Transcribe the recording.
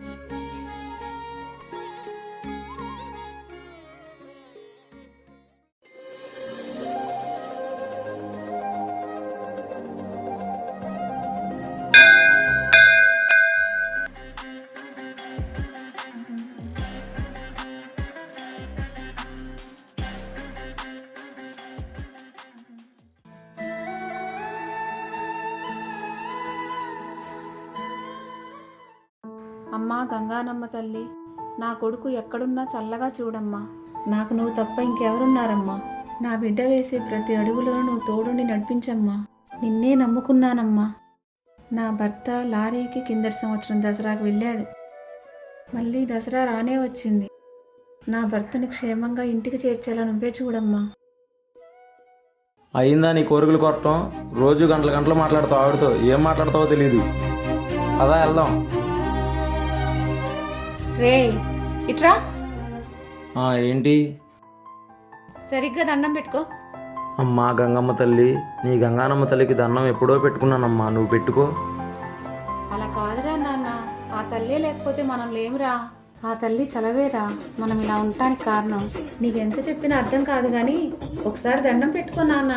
Bye. అమ్మా గంగానమ్మ తల్లి నా కొడుకు ఎక్కడున్నా చల్లగా చూడమ్మా. నాకు నువ్వు తప్ప ఇంకెవరున్నారమ్మా. నా బిడ్డ వేసే ప్రతి అడుగులో నువ్వు తోడుండి నడిపించమ్మా. నిన్నే నమ్ముకున్నానమ్మా. నా భర్త లారీకి కిందటి సంవత్సరం దసరాకు వెళ్ళాడు. మళ్ళీ దసరా రానే వచ్చింది. నా భర్తని క్షేమంగా ఇంటికి చేర్చేలా నువ్వే చూడమ్మా. అయిందా నీ కోరికలు కొట్టడం? రోజు గంటల గంటలు మాట్లాడతావు ఆవిడతో. ఏం మాట్లాడతావో తెలియదు అదా వెళ్దాం. రే ఇట్రా. ఆ, ఏంటి? సరిగ్గా దండం పెట్టుకో. అమ్మా గంగమ్మ తల్లి నీ గంగానమ్మ తల్లికి దండం ఎప్పుడో పెట్టుకున్నానమ్మా నువ్వు పెట్టుకో. అలా కాదురా నాన్న ఆ తల్లే లేకపోతే మనం లేమురా. ఆ తల్లి చలవేరా మనం ఇలా ఉండటానికి కారణం. నీకెంత చెప్పినా అర్థం కాదు కానీ ఒకసారి దండం పెట్టుకో నాన్న.